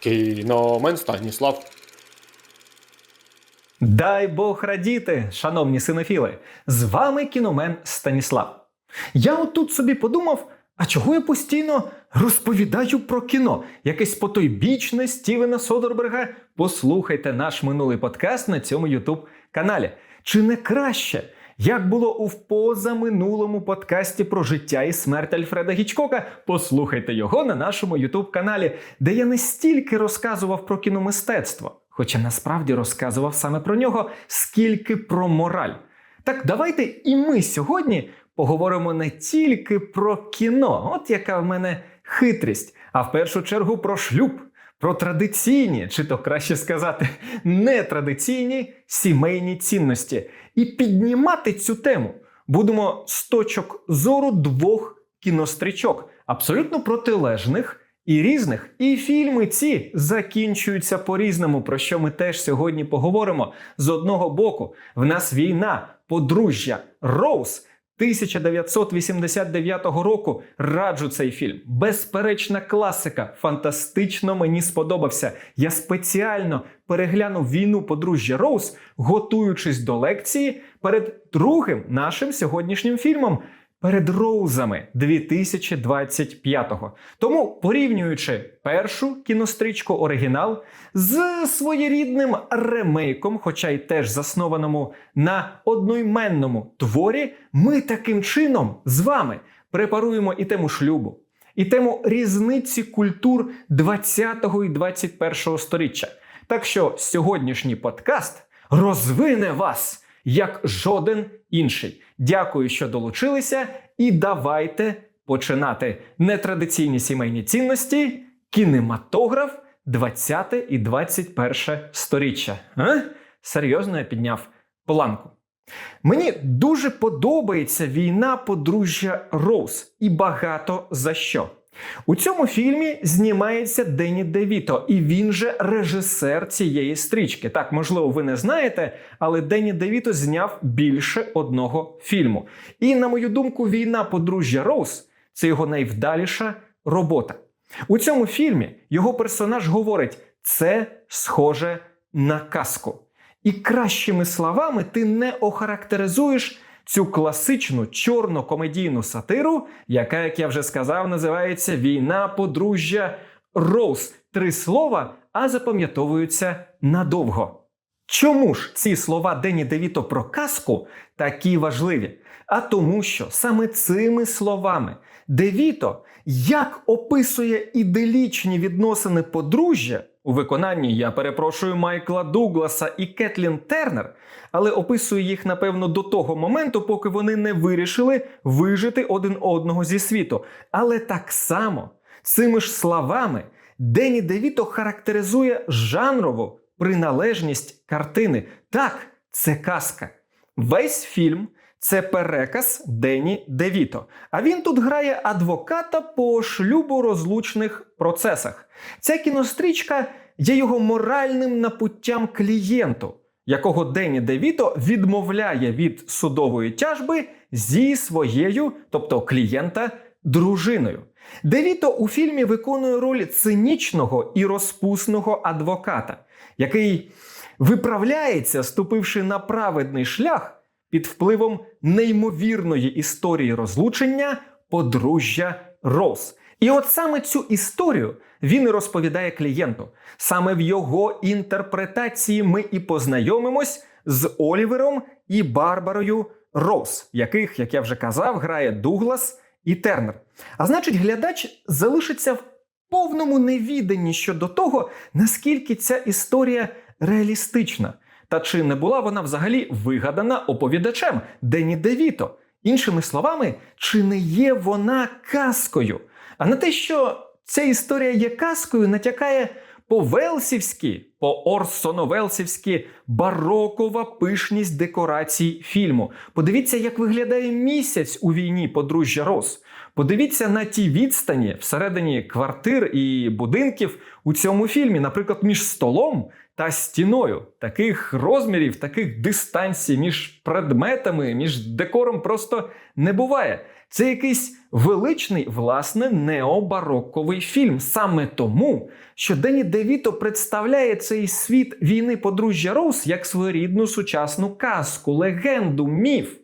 Кіномен Станіслав. Дай Бог радіти, шановні синофіли! З вами кіномен Станіслав. Я отут собі подумав, а чого я постійно розповідаю про кіно? Якесь потойбічне Стівена Содерберга. Послухайте наш минулий подкаст на цьому Ютуб каналі. Чи не краще? Як було у позаминулому подкасті про життя і смерть Альфреда Гічкока, послухайте його на нашому Ютуб каналі, де я не стільки розказував про кіномистецтво, хоча насправді розказував саме про нього, скільки про мораль. Так давайте і ми сьогодні поговоримо не тільки про кіно, от яка в мене хитрість, а в першу чергу про шлюб, про традиційні, чи то краще сказати, нетрадиційні сімейні цінності. І піднімати цю тему будемо з точок зору двох кінострічок, абсолютно протилежних і різних. І фільми ці закінчуються по-різному, про що ми теж сьогодні поговоримо. З одного боку, в нас війна, подружжя, Роуз. 1989 року раджу цей фільм. Безперечна класика. Фантастично мені сподобався. Я спеціально переглянув війну подружжя Роуз, готуючись до лекції перед другим нашим сьогоднішнім фільмом. Перед Роузами 2025-го. Тому, порівнюючи першу кінострічку оригінал з своєрідним ремейком, хоча й теж заснованому на одноіменному творі, ми таким чином з вами препаруємо і тему шлюбу, і тему різниці культур 20-го і 21-го сторіччя. Так що сьогоднішній подкаст розвине вас як жоден інший. Дякую, що долучилися, і давайте починати нетрадиційні сімейні цінності, кінематограф 20 і 21 сторіччя. Серйозно я підняв планку. Мені дуже подобається війна подружжя Роуз і багато за що. У цьому фільмі знімається Денні Девіто, і він же режисер цієї стрічки. Так, можливо, ви не знаєте, але Денні Девіто зняв більше одного фільму. І, на мою думку, війна подружжя Роуз це його найвдаліша робота. У цьому фільмі його персонаж говорить: це схоже на казку. І кращими словами ти не охарактеризуєш цю класичну чорну комедійну сатиру, яка, як я вже сказав, називається Війна подружжя Роуз. Три слова, а запам'ятовуються надовго. Чому ж ці слова Дені Девіто про казку такі важливі? А тому, що саме цими словами Девіто як описує іделічні відносини подружжя у виконанні, я перепрошую Майкла Дугласа і Кетлін Тернер, але описує їх, напевно, до того моменту, поки вони не вирішили вижити один одного зі світу. Але так само цими ж словами Дені Девіто характеризує жанрову приналежність картини. Так, це казка. Весь фільм це переказ Дені Девіто. А він тут грає адвоката по шлюборозлучних процесах. Ця кінострічка є його моральним напуттям клієнту, якого Дені Девіто відмовляє від судової тяжби зі своєю, тобто клієнта, дружиною. Девіто у фільмі виконує роль цинічного і розпусного адвоката, який виправляється, ступивши на праведний шлях під впливом неймовірної історії розлучення подружжя Роуз. І от саме цю історію він і розповідає клієнту. Саме в його інтерпретації ми і познайомимось з Олівером і Барбарою Роуз, яких, як я вже казав, грає Дуглас і Тернер. А значить, глядач залишиться в повному невіданні щодо того, наскільки ця історія реалістична. Та чи не була вона взагалі вигадана оповідачем Дені Девіто? Іншими словами, чи не є вона казкою? А на те, що ця історія є казкою, натякає по-велсівськи, по-орсоновелсівськи барокова пишність декорацій фільму. Подивіться, як виглядає місяць у війні подружжя Рос. Подивіться на ті відстані всередині квартир і будинків у цьому фільмі, наприклад, між столом та стіною. Таких розмірів, таких дистанцій між предметами, між декором просто не буває. Це якийсь величний, власне, необароковий фільм. Саме тому, що Дені Девіто представляє цей світ війни подружжя Роуз як своєрідну сучасну казку, легенду, міф.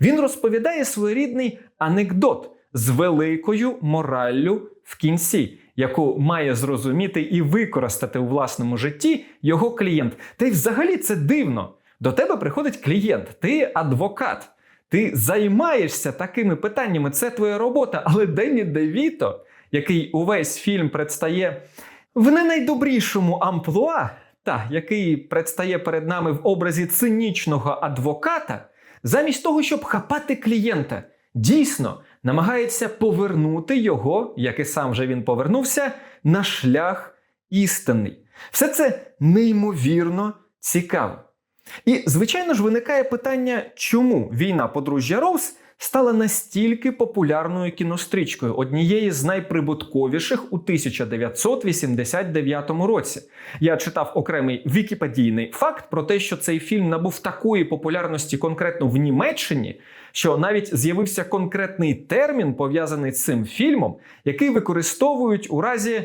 Він розповідає своєрідний анекдот з великою мораллю в кінці, яку має зрозуміти і використати у власному житті його клієнт. Та й взагалі це дивно. До тебе приходить клієнт, ти адвокат. Ти займаєшся такими питаннями, це твоя робота. Але Денні Девіто, який увесь фільм предстає в не найдобрішому амплуа, та який предстає перед нами в образі цинічного адвоката, замість того, щоб хапати клієнта, дійсно намагається повернути його, як і сам же він повернувся, на шлях істинний. Все це неймовірно цікаво. І, звичайно ж, виникає питання, чому війна подружжя Роуз стала настільки популярною кінострічкою, однієї з найприбутковіших у 1989 році. Я читав окремий вікіпедійний факт про те, що цей фільм набув такої популярності конкретно в Німеччині, що навіть з'явився конкретний термін, пов'язаний з цим фільмом, який використовують у разі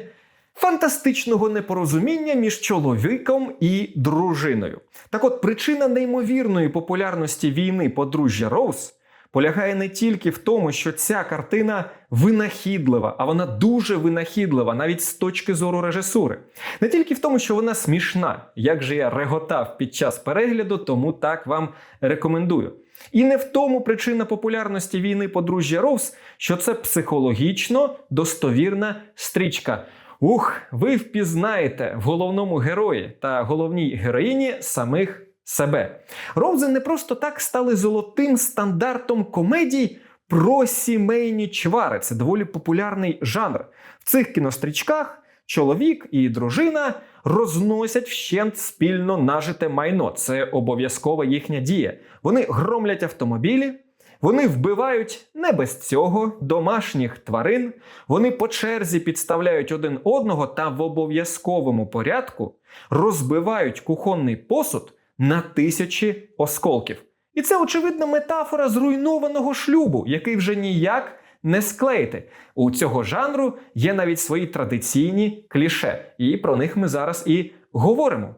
фантастичного непорозуміння між чоловіком і дружиною. Так от причина неймовірної популярності війни подружжя Роуз полягає не тільки в тому, що ця картина винахідлива, а вона дуже винахідлива, навіть з точки зору режисури. Не тільки в тому, що вона смішна, як же я реготав під час перегляду, тому так вам рекомендую. І не в тому причина популярності війни подружжя Роуз, що це психологічно достовірна стрічка. Ух, ви впізнаєте в головному герої та головній героїні самих себе. Роузи не просто так стали золотим стандартом комедій про сімейні чвари. Це доволі популярний жанр. В цих кінострічках чоловік і дружина розносять вщент спільно нажите майно. Це обов'язкова їхня дія. Вони громлять автомобілі. Вони вбивають не без цього домашніх тварин, вони по черзі підставляють один одного та в обов'язковому порядку розбивають кухонний посуд на тисячі осколків. І це очевидна метафора зруйнованого шлюбу, який вже ніяк не склеїти. У цього жанру є навіть свої традиційні кліше, і про них ми зараз і говоримо.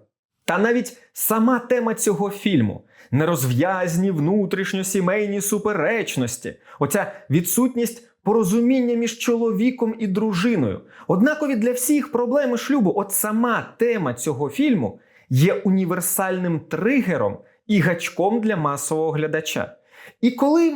Та навіть сама тема цього фільму нерозв'язні внутрішньосімейні суперечності, оця відсутність порозуміння між чоловіком і дружиною. Однакові для всіх проблеми шлюбу, от сама тема цього фільму є універсальним тригером і гачком для масового глядача. І коли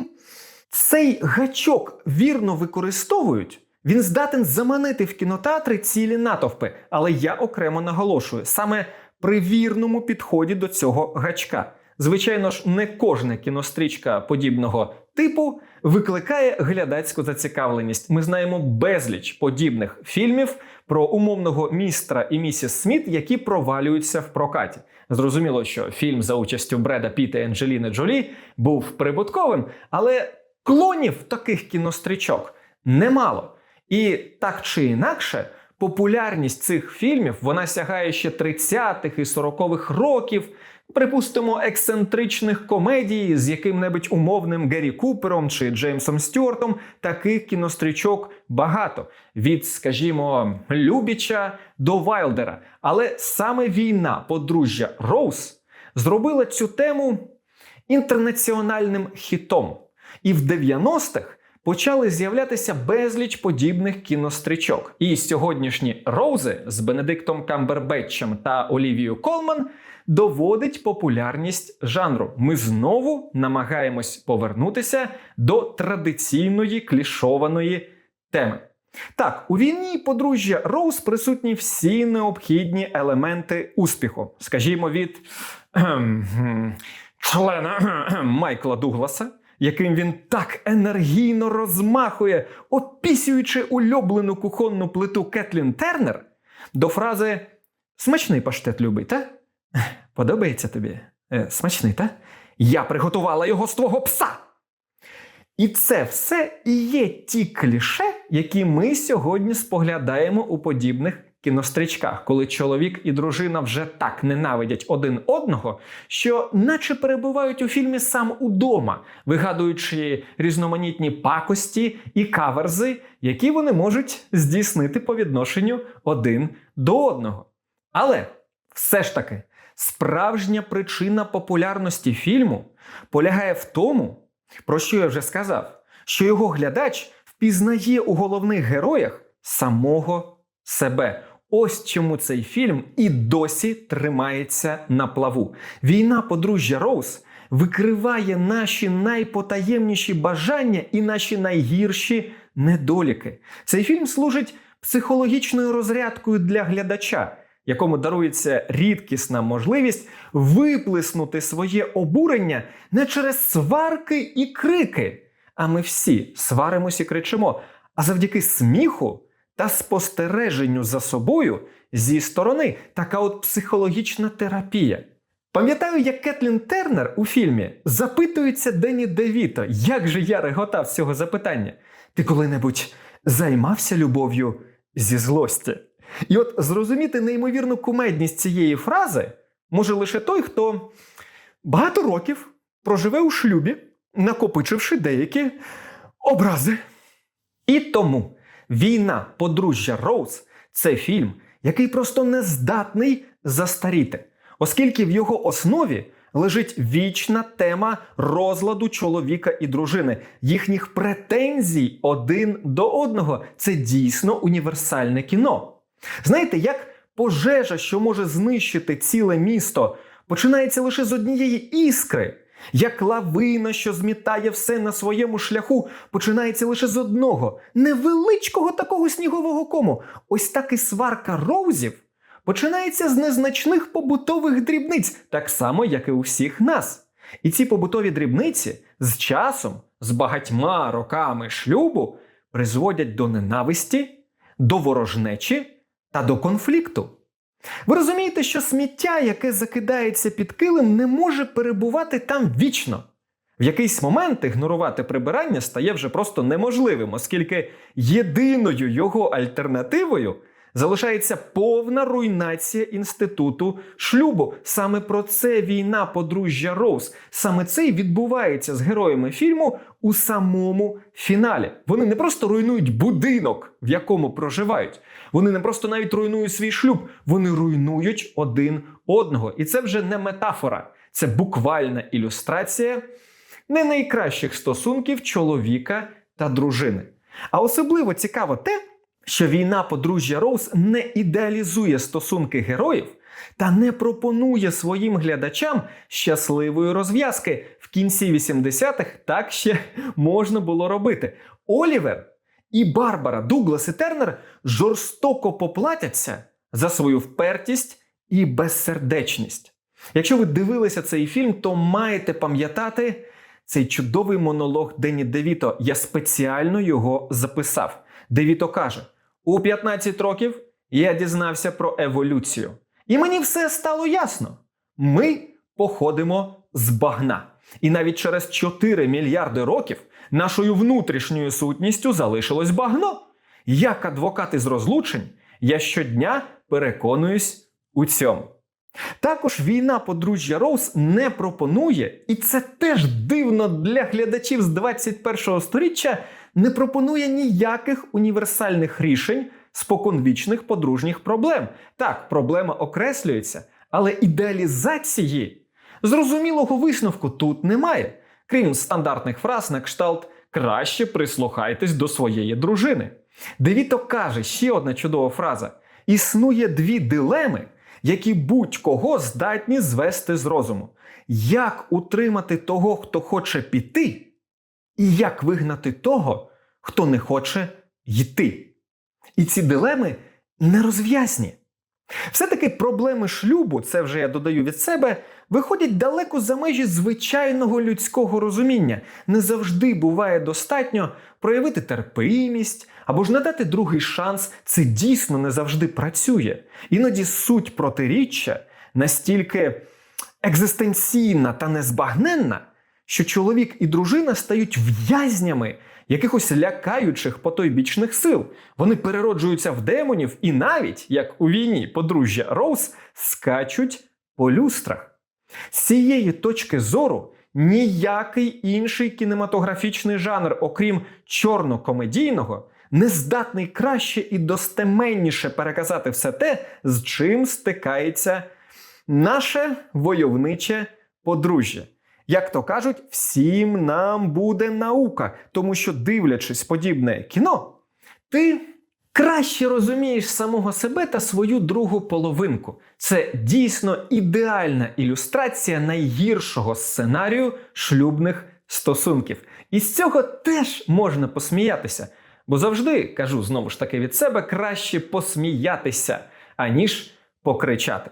цей гачок вірно використовують, він здатен заманити в кінотеатри цілі натовпи. Але я окремо наголошую саме при вірному підході до цього гачка. Звичайно ж, не кожна кінострічка подібного типу викликає глядацьку зацікавленість. Ми знаємо безліч подібних фільмів про умовного містера і місіс Сміт, які провалюються в прокаті. Зрозуміло, що фільм за участю Бреда Піта і Анджеліни Джолі був прибутковим, але клонів таких кінострічок немало. І так чи інакше, популярність цих фільмів вона сягає ще 30-х і 40-х років. Припустимо, ексцентричних комедій з яким-небудь умовним Геррі Купером чи Джеймсом Стюартом таких кінострічок багато. Від, скажімо, Любіча до Вайлдера. Але саме війна подружжя Роуз зробила цю тему інтернаціональним хітом. І в 90-х почали з'являтися безліч подібних кінострічок. І сьогоднішні Роузи з Бенедиктом Камбербетчем та Олівією Колман доводить популярність жанру. Ми знову намагаємось повернутися до традиційної клішованої теми. Так, у війні подружжя Роуз присутні всі необхідні елементи успіху, скажімо, від члена Майкла Дугласа, яким він так енергійно розмахує, опісюючи улюблену кухонну плиту Кетлін Тернер, до фрази Смачний паштет любий, та? Подобається тобі? Е, смачний, та? Я приготувала його з твого пса. І це все і є ті кліше, які ми сьогодні споглядаємо у подібних кінострічках, коли чоловік і дружина вже так ненавидять один одного, що наче перебувають у фільмі сам удома, вигадуючи різноманітні пакості і каверзи, які вони можуть здійснити по відношенню один до одного. Але все ж таки, справжня причина популярності фільму полягає в тому, про що я вже сказав, що його глядач впізнає у головних героях самого себе. Ось чому цей фільм і досі тримається на плаву. Війна подружжя Роуз викриває наші найпотаємніші бажання і наші найгірші недоліки. Цей фільм служить психологічною розрядкою для глядача, якому дарується рідкісна можливість виплеснути своє обурення не через сварки і крики. А ми всі сваримось і кричимо, а завдяки сміху та спостереженню за собою зі сторони така от психологічна терапія. Пам'ятаю, як Кетлін Тернер у фільмі запитується Дені Девіто, як же я реготав цього запитання. Ти коли-небудь займався любов'ю зі злості? І от зрозуміти неймовірну кумедність цієї фрази може лише той, хто багато років проживе у шлюбі, накопичивши деякі образи. І тому війна подружжя Роуз це фільм, який просто не здатний застаріти, оскільки в його основі лежить вічна тема розладу чоловіка і дружини, їхніх претензій один до одного. Це дійсно універсальне кіно. Знаєте, як пожежа, що може знищити ціле місто, починається лише з однієї іскри. Як лавина, що змітає все на своєму шляху, починається лише з одного невеличкого такого снігового кому. Ось так і сварка роузів починається з незначних побутових дрібниць, так само, як і у всіх нас. І ці побутові дрібниці з часом, з багатьма роками шлюбу, призводять до ненависті, до ворожнечі та до конфлікту. Ви розумієте, що сміття, яке закидається під килим, не може перебувати там вічно. В якийсь момент ігнорувати прибирання стає вже просто неможливим, оскільки єдиною його альтернативою залишається повна руйнація інституту шлюбу. Саме про це війна подружжя Роуз. Саме це й відбувається з героями фільму у самому фіналі. Вони не просто руйнують будинок, в якому проживають. Вони не просто навіть руйнують свій шлюб, вони руйнують один одного. І це вже не метафора, це буквальна ілюстрація не найкращих стосунків чоловіка та дружини. А особливо цікаво те, що війна подружжя Роуз не ідеалізує стосунки героїв та не пропонує своїм глядачам щасливої розв'язки. В кінці 80-х так ще можна було робити. Олівер і Барбара, Дуглас і Тернер жорстоко поплатяться за свою впертість і безсердечність. Якщо ви дивилися цей фільм, то маєте пам'ятати цей чудовий монолог Дені Девіто. Я спеціально його записав. Девіто каже: у 15 років я дізнався про еволюцію. І мені все стало ясно. Ми походимо з багна. І навіть через 4 мільярди років нашою внутрішньою сутністю залишилось багно. Як адвокат із розлучень, я щодня переконуюсь у цьому. Також війна подружжя Роуз не пропонує, і це теж дивно для глядачів з 21-го сторіччя, не пропонує ніяких універсальних рішень споконвічних подружніх проблем. Так, проблема окреслюється, але ідеалізації зрозумілого висновку тут немає, крім стандартних фраз на кшталт краще прислухайтесь до своєї дружини. Девіто каже ще одна чудова фраза: існує дві дилеми, які будь-кого здатні звести з розуму. Як утримати того, хто хоче піти, і як вигнати того, хто не хоче йти. І ці дилеми нерозв'язні. Все-таки проблеми шлюбу, це вже я додаю від себе, виходять далеко за межі звичайного людського розуміння. Не завжди буває достатньо проявити терпимість або ж надати другий шанс. Це дійсно не завжди працює. Іноді суть протиріччя настільки екзистенційна та незбагненна, що чоловік і дружина стають в'язнями якихось лякаючих потойбічних сил. Вони перероджуються в демонів і навіть, як у війні подружжя Роуз, скачуть по люстрах. З цієї точки зору ніякий інший кінематографічний жанр, окрім чорно-комедійного, не здатний краще і достеменніше переказати все те, з чим стикається наше войовниче подружжя. Як то кажуть, всім нам буде наука, тому що, дивлячись подібне кіно, ти краще розумієш самого себе та свою другу половинку. Це дійсно ідеальна ілюстрація найгіршого сценарію шлюбних стосунків. І з цього теж можна посміятися. Бо завжди кажу знову ж таки від себе краще посміятися, аніж покричати.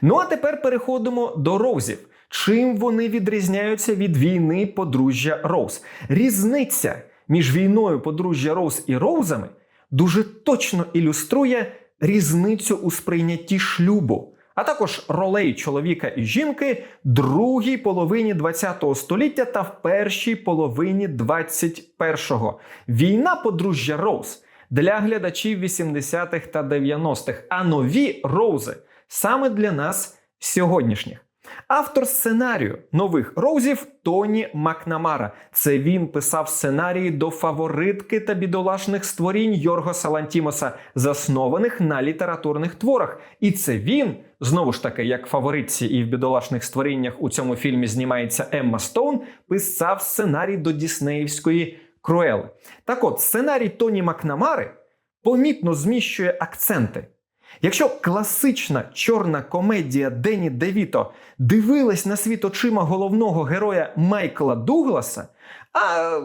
Ну а тепер переходимо до роузів. Чим вони відрізняються від війни подружжя Роуз? Різниця між війною подружжя Роуз і Роузами дуже точно ілюструє різницю у сприйнятті шлюбу, а також ролей чоловіка і жінки другій половині ХХ століття та в першій половині 21-го. Війна подружжя Роуз для глядачів 80-х та 90-х, а нові Роузи саме для нас сьогоднішніх. Автор сценарію нових роузів Тоні Макнамара. Це він писав сценарії до фаворитки та бідолашних створінь Йоргоса Лантімоса, заснованих на літературних творах. І це він, знову ж таки, як фаворитці і в бідолашних створіннях у цьому фільмі знімається Емма Стоун, писав сценарій до Діснеївської Круели. Так от, сценарій Тоні Макнамари помітно зміщує акценти. Якщо класична чорна комедія Дені Девіто дивилась на світ очима головного героя Майкла Дугласа, а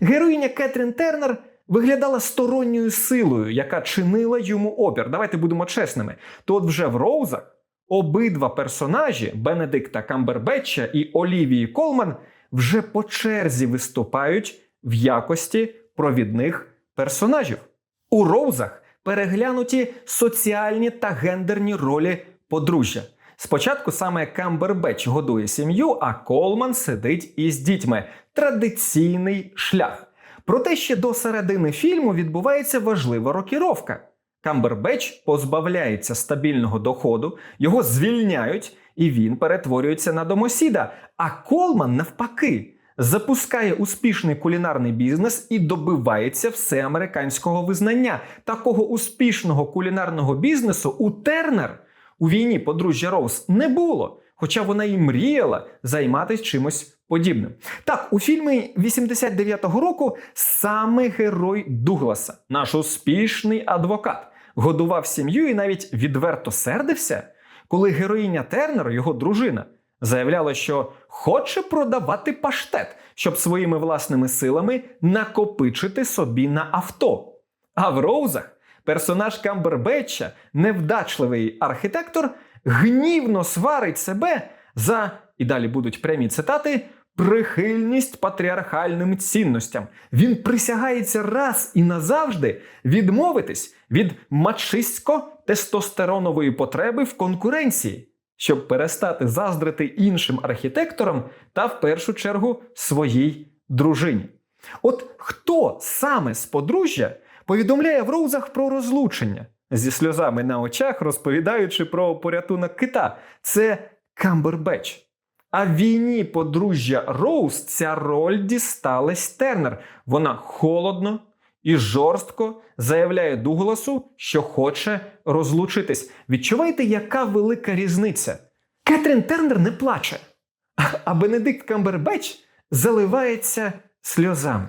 героїня Кетрін Тернер виглядала сторонньою силою, яка чинила йому опір. Давайте будемо чесними. То от вже в Роузах обидва персонажі Бенедикта Камбербетча і Олівії Колман вже по черзі виступають в якості провідних персонажів. У Роузах переглянуті соціальні та гендерні ролі подружжя. Спочатку саме Камбербеч годує сім'ю, а Колман сидить із дітьми. Традиційний шлях. Проте ще до середини фільму відбувається важлива рокіровка. Камбербеч позбавляється стабільного доходу, його звільняють, і він перетворюється на домосіда. А Колман, навпаки, запускає успішний кулінарний бізнес і добивається всеамериканського визнання. Такого успішного кулінарного бізнесу у Тернер у війні подружжя Роуз не було, хоча вона і мріяла займатися чимось подібним. Так, у фільмі 89-го року саме герой Дугласа, наш успішний адвокат, годував сім'ю і навіть відверто сердився, коли героїня Тернер, його дружина, заявляла, що хоче продавати паштет, щоб своїми власними силами накопичити собі на авто. А в Роузах персонаж Камбербетча, невдачливий архітектор, гнівно сварить себе за, і далі будуть прямі цитати, прихильність патріархальним цінностям. Він присягається раз і назавжди відмовитись від мачистсько-тестостеронової потреби в конкуренції, щоб перестати заздрити іншим архітекторам та в першу чергу своїй дружині. От хто саме з подружжя повідомляє в роузах про розлучення зі сльозами на очах, розповідаючи про порятунок кита, це Камбербеч. А в війні подружжя Роуз ця роль дісталась Тернер. Вона холодно і жорстко заявляє Дугласу, що хоче розлучитись. Відчуваєте, яка велика різниця? Кетрін Тернер не плаче, а Бенедикт Камбербеч заливається сльозами.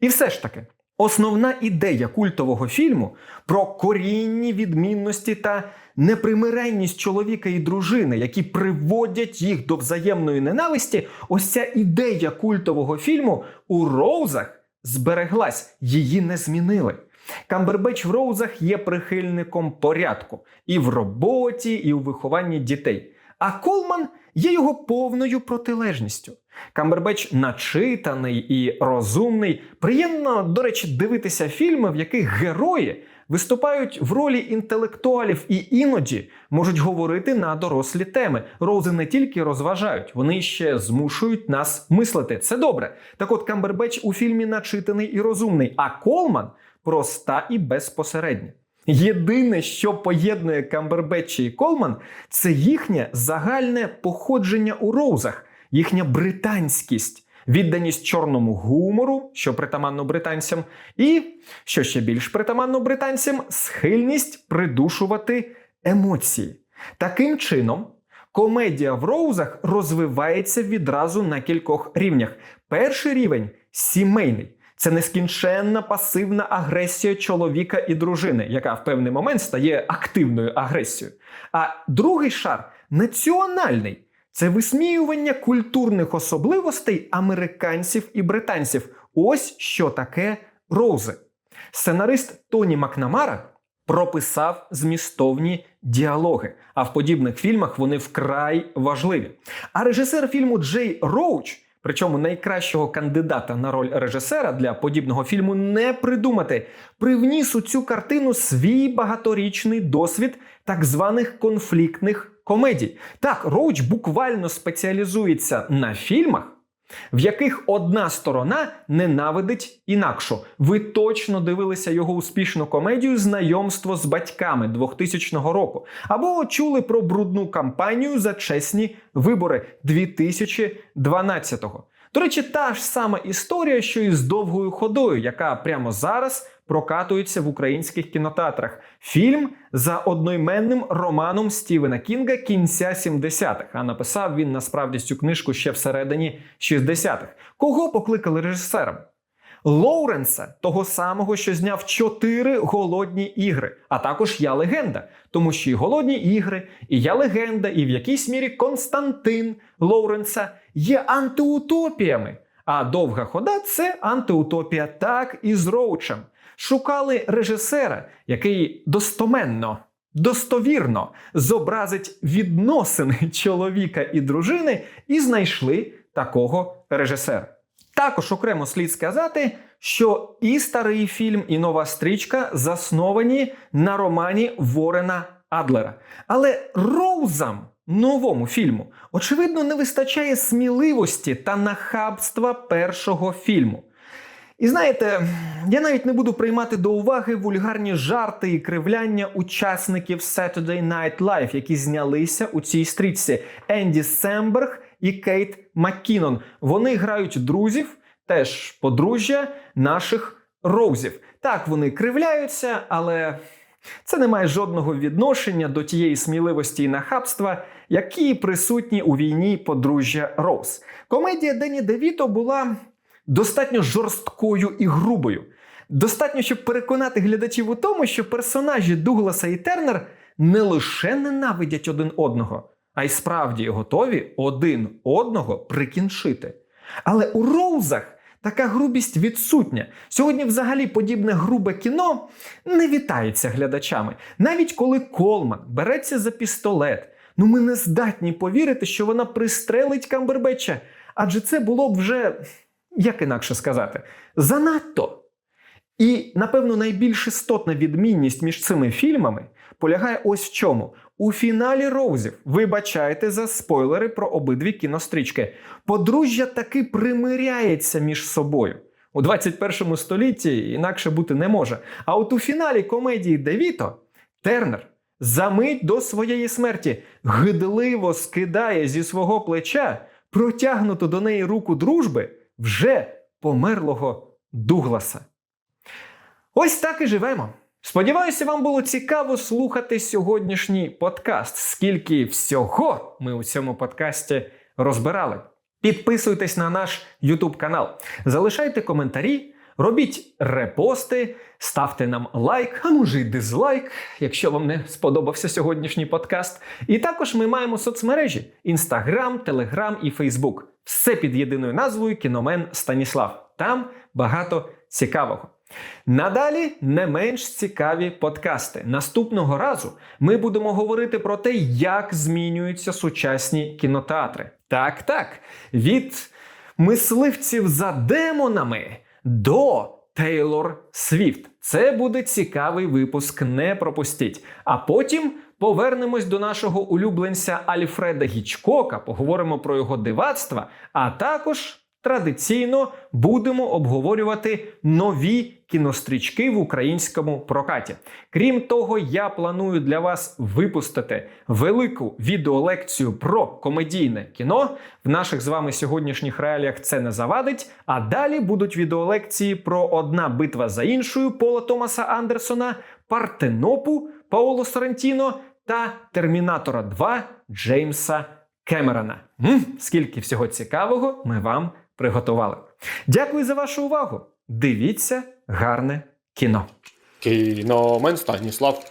І все ж таки, основна ідея культового фільму про корінні відмінності та непримиренність чоловіка і дружини, які приводять їх до взаємної ненависті, ось ця ідея культового фільму у Роузах збереглась, її не змінили. Камбербеч в Роузах є прихильником порядку і в роботі, і у вихованні дітей. А Колман є його повною протилежністю. Камбербеч начитаний і розумний. Приємно, до речі, дивитися фільми, в яких герої виступають в ролі інтелектуалів і іноді можуть говорити на дорослі теми. Роузи не тільки розважають, вони ще змушують нас мислити. Це добре. Так от Камбербеч у фільмі начитаний і розумний, а Колман проста і безпосередня. Єдине, що поєднує Камбербетча і Колман, це їхнє загальне походження у роузах, їхня британськість, відданість чорному гумору, що притаманно британцям, і, що ще більш притаманно британцям, схильність придушувати емоції. Таким чином, комедія в роузах розвивається відразу на кількох рівнях. Перший рівень сімейний. Це нескінченна пасивна агресія чоловіка і дружини, яка в певний момент стає активною агресією. А другий шар національний. Це висміювання культурних особливостей американців і британців. Ось що таке роузи. Сценарист Тоні Макнамара прописав змістовні діалоги, а в подібних фільмах вони вкрай важливі. А режисер фільму Джей Роуч, причому найкращого кандидата на роль режисера для подібного фільму не придумати, привніс у цю картину свій багаторічний досвід так званих конфліктних комедій. Так, Роуч буквально спеціалізується на фільмах. В яких одна сторона ненавидить інакшу. Ви точно дивилися його успішну комедію Знайомство з батьками 2000 року, або чули про брудну кампанію за чесні вибори 2012-го. До речі, та ж сама історія, що і з довгою ходою, яка прямо зараз прокатується в українських кінотеатрах. Фільм за одноіменним романом Стівена Кінга кінця 70-х. А написав він насправді цю книжку ще всередині 60-х. Кого покликали режисером? Лоуренса, того самого, що зняв чотири голодні ігри, а також Я легенда, тому що і голодні ігри, і Я легенда, і в якійсь мірі Константин Лоуренса є антиутопіями. А довга хода це антиутопія, так і з Роучем. Шукали режисера, який достоменно, достовірно зобразить відносини чоловіка і дружини, і знайшли такого режисера. Також окремо слід сказати, що і старий фільм, і нова стрічка засновані на романі Ворена Адлера. Але Роузам, новому фільму, очевидно, не вистачає сміливості та нахабства першого фільму. І знаєте, я навіть не буду приймати до уваги вульгарні жарти і кривляння учасників Saturday Night Live, які знялися у цій стрічці Енді Семберг і Кейт Маккінон. Вони грають друзів, теж подружжя наших роузів. Так, вони кривляються, але це не має жодного відношення до тієї сміливості і нахабства, які присутні у війні подружжя Роуз. Комедія Дені Девіто була достатньо жорсткою і грубою. Достатньо, щоб переконати глядачів у тому, що персонажі Дугласа і Тернер не лише ненавидять один одного, а й справді готові один одного прикінчити. Але у Роузах така грубість відсутня. Сьогодні, взагалі, подібне грубе кіно не вітається глядачами. Навіть коли Колман береться за пістолет, ну ми не здатні повірити, що вона пристрелить Камбербеча, адже це було б вже, як інакше сказати, занадто. І, напевно, найбільш істотна відмінність між цими фільмами полягає ось в чому. У фіналі Роузів вибачайте за спойлери про обидві кінострічки. Подружжя таки примиряється між собою. У 21 столітті інакше бути не може. А от у фіналі комедії Девіто Тернер за мить до своєї смерті гидливо скидає зі свого плеча протягнуту до неї руку дружби вже померлого Дугласа. Ось так і живемо. Сподіваюся, вам було цікаво слухати сьогоднішній подкаст. Скільки всього ми у цьому подкасті розбирали. Підписуйтесь на наш YouTube канал, залишайте коментарі, робіть репости, ставте нам лайк, а може й дизлайк, якщо вам не сподобався сьогоднішній подкаст. І також ми маємо соцмережі: Instagram, Telegram і Facebook. Все під єдиною назвою Кіномен Станіслав. Там багато цікавого. Надалі не менш цікаві подкасти. Наступного разу ми будемо говорити про те, як змінюються сучасні кінотеатри. Так, так, від мисливців за демонами до Тейлор Свіфт. Це буде цікавий випуск, не пропустіть. А потім повернемось до нашого улюбленця Альфреда Гічкока, поговоримо про його дивацтва, а також традиційно будемо обговорювати нові кінострічки в українському прокаті. Крім того, я планую для вас випустити велику відеолекцію про комедійне кіно. В наших з вами сьогоднішніх реаліях це не завадить. А далі будуть відеолекції про одна битва за іншою Пола Томаса Андерсона, Партенопу Паоло Сорентіно та Термінатора 2 Джеймса Кемерона. Скільки всього цікавого ми вам приготували. Дякую за вашу увагу. Дивіться гарне кіно. Кіномен Станіслав.